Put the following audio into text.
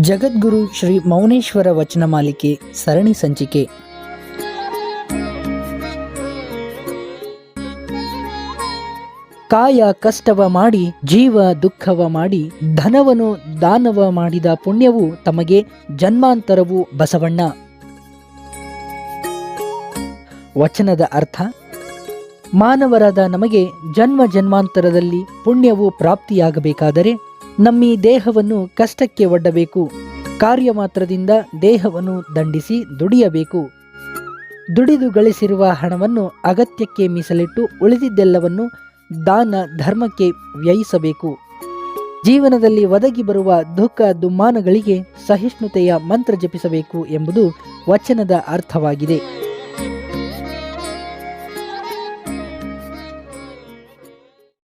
ಜಗದ್ಗುರು ಶ್ರೀ ಮೌನೇಶ್ವರ ವಚನ ಮಾಲಿಕೆ ಸರಣಿ ಸಂಚಿಕೆ. ಕಾಯ ಕಷ್ಟವ ಮಾಡಿ, ಜೀವ ದುಃಖವ ಮಾಡಿ, ಧನವನು ದಾನವ ಮಾಡಿದ ಪುಣ್ಯವು ತಮಗೆ ಜನ್ಮಾಂತರವು ಬಸವಣ್ಣ. ವಚನದ ಅರ್ಥ ಮಾನವರಾದ ನಮಗೆ ಜನ್ಮ ಜನ್ಮಾಂತರದಲ್ಲಿ ಪುಣ್ಯವು ಪ್ರಾಪ್ತಿಯಾಗಬೇಕಾದರೆ ನಮ್ಮಿ ದೇಹವನ್ನು ಕಷ್ಟಕ್ಕೆ ಒಡ್ಡಬೇಕು. ಕಾರ್ಯ ಮಾತ್ರದಿಂದ ದೇಹವನ್ನು ದಂಡಿಸಿ ದುಡಿಯಬೇಕು. ದುಡಿದು ಗಳಿಸಿರುವ ಹಣವನ್ನು ಅಗತ್ಯಕ್ಕೆ ಮೀಸಲಿಟ್ಟು ಉಳಿದಿದ್ದೆಲ್ಲವನ್ನು ದಾನ ಧರ್ಮಕ್ಕೆ ವ್ಯಯಿಸಬೇಕು. ಜೀವನದಲ್ಲಿ ಒದಗಿ ಬರುವ ದುಃಖ ದುಮ್ಮಾನಗಳಿಗೆ ಸಹಿಷ್ಣುತೆಯ ಮಂತ್ರ ಜಪಿಸಬೇಕು ಎಂಬುದು ವಚನದ ಅರ್ಥವಾಗಿದೆ.